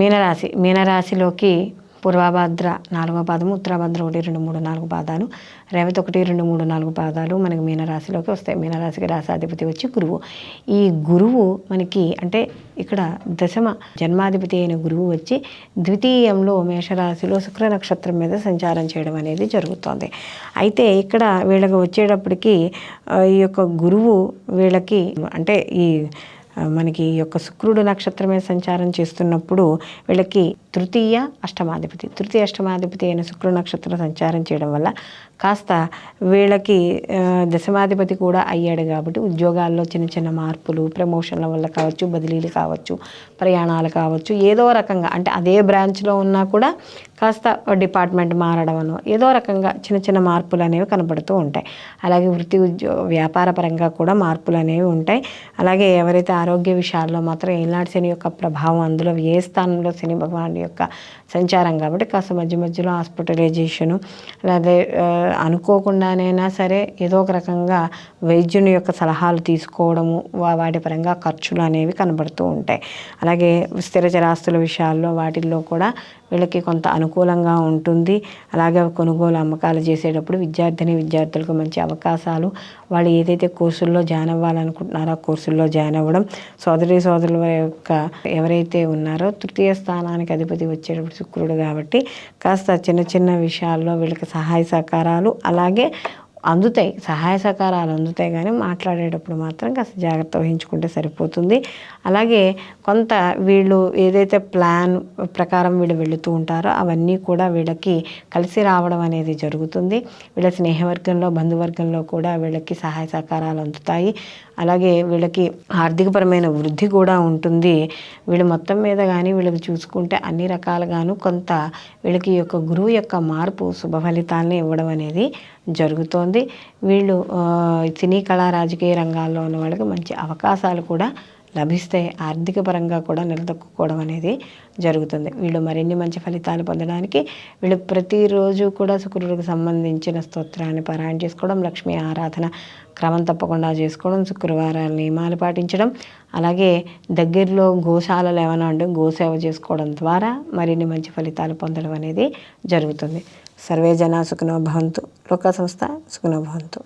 మీనరాశి మీనరాశిలోకి పూర్వభద్ర నాలుగో పాదము ఉత్తరాభద్ర ఒకటి రెండు మూడు నాలుగు పాదాలు రేవతి ఒకటి రెండు మూడు నాలుగు పాదాలు మనకి మీనరాశిలోకి వస్తాయి. మీనరాశికి రాశాధిపతి వచ్చి గురువు. ఈ గురువు మనకి అంటే ఇక్కడ దశమ జన్మాధిపతి అయిన గురువు వచ్చి ద్వితీయంలో మేషరాశిలో శుక్ర నక్షత్రం మీద సంచారం చేయడం అనేది జరుగుతోంది. అయితే ఇక్కడ వీళ్ళకి వచ్చేటప్పటికి ఈ యొక్క గురువు వీళ్ళకి అంటే ఈ మనకి ఈ యొక్క శుక్రుడు నక్షత్రమే సంచారం చేస్తున్నప్పుడు వీళ్ళకి తృతీయ అష్టమాధిపతి తృతీయ అష్టమాధిపతి అయిన శుక్రుడు నక్షత్రం సంచారం చేయడం వల్ల కాస్త వీళ్ళకి దశమాధిపతి కూడా అయ్యాడు కాబట్టి ఉద్యోగాల్లో చిన్న చిన్న మార్పులు ప్రమోషన్ల వల్ల కావచ్చు బదిలీలు కావచ్చు ప్రయాణాలు కావచ్చు ఏదో రకంగా అంటే అదే బ్రాంచ్లో ఉన్నా కూడా కాస్త డిపార్ట్మెంట్ మారడం ఏదో రకంగా చిన్న చిన్న మార్పులు అనేవి కనబడుతూ ఉంటాయి. అలాగే వృత్తి ఉద్యో వ్యాపార పరంగా కూడా మార్పులు అనేవి ఉంటాయి. అలాగే ఎవరైతే ఆరోగ్య విషయాల్లో మాత్రం ఏనాటి శని యొక్క ప్రభావం అందులో ఏ స్థానంలో శని భగవానుడి యొక్క సంచారం కాబట్టి కాస్త మధ్య మధ్యలో హాస్పిటలైజేషను అలాగే అనుకోకుండానైనా సరే ఏదో ఒక రకంగా వైద్యుని యొక్క సలహాలు తీసుకోవడము వాటి పరంగా ఖర్చులు అనేవి కనబడుతూ ఉంటాయి. అలాగే స్థిర చరాస్తుల విషయాల్లో వాటిల్లో కూడా వీళ్ళకి కొంత అనుకూలంగా ఉంటుంది. అలాగే కొనుగోలు అమ్మకాలు చేసేటప్పుడు విద్యార్థిని విద్యార్థులకు మంచి అవకాశాలు. వాళ్ళు ఏదైతే కోర్సుల్లో జాయిన్ అవ్వాలనుకుంటున్నారో ఆ కోర్సుల్లో జాయిన్ అవ్వడం సోదరి సోదరుల యొక్క ఎవరైతే ఉన్నారో తృతీయ స్థానానికి అధిపతి వచ్చేటప్పుడు శుక్రుడు కాబట్టి కాస్త చిన్న చిన్న విషయాల్లో వీళ్ళకి సహాయ సహకారాలు అలాగే అందుతాయి సహాయ సహకారాలు అందుతాయి కానీ మాట్లాడేటప్పుడు మాత్రం కాస్త జాగ్రత్త వహించుకుంటే సరిపోతుంది. అలాగే కొంత వీళ్ళు ఏదైతే ప్లాన్ ప్రకారం వీళ్ళు వెళుతూ ఉంటారో అవన్నీ కూడా వీళ్ళకి కలిసి రావడం అనేది జరుగుతుంది. వీళ్ళ స్నేహవర్గంలో బంధువర్గంలో కూడా వీళ్ళకి సహాయ సహకారాలు అందుతాయి. అలాగే వీళ్ళకి ఆర్థికపరమైన వృద్ధి కూడా ఉంటుంది. వీళ్ళు మొత్తం మీద కానీ వీళ్ళకి చూసుకుంటే అన్ని రకాలుగాను కొంత వీళ్ళకి యొక్క గురువు యొక్క మార్పు శుభ ఫలితాలను ఇవ్వడం అనేది జరుగుతోంది. వీళ్ళు సినీ కళా రాజకీయ రంగాల్లో ఉన్న వాళ్ళకి మంచి అవకాశాలు కూడా లభిస్తాయి. ఆర్థిక పరంగా కూడా నిలదొక్కుకోవడం అనేది జరుగుతుంది. వీళ్ళు మరిన్ని మంచి ఫలితాలు పొందడానికి వీళ్ళు ప్రతిరోజు కూడా శుక్రుడికి సంబంధించిన స్తోత్రాన్ని పారాయణ చేసుకోవడం లక్ష్మీ ఆరాధన క్రమం తప్పకుండా చేసుకోవడం శుక్రవారాల నియమాలు పాటించడం అలాగే దగ్గరలో గోశాలలు ఏమైనా ఉంటే గోసేవ చేసుకోవడం ద్వారా మరిన్ని మంచి ఫలితాలు పొందడం అనేది జరుగుతుంది. सर्वे जना सुखिनो भवन्तु लोकसंस्था सुखिनो भवन्तु।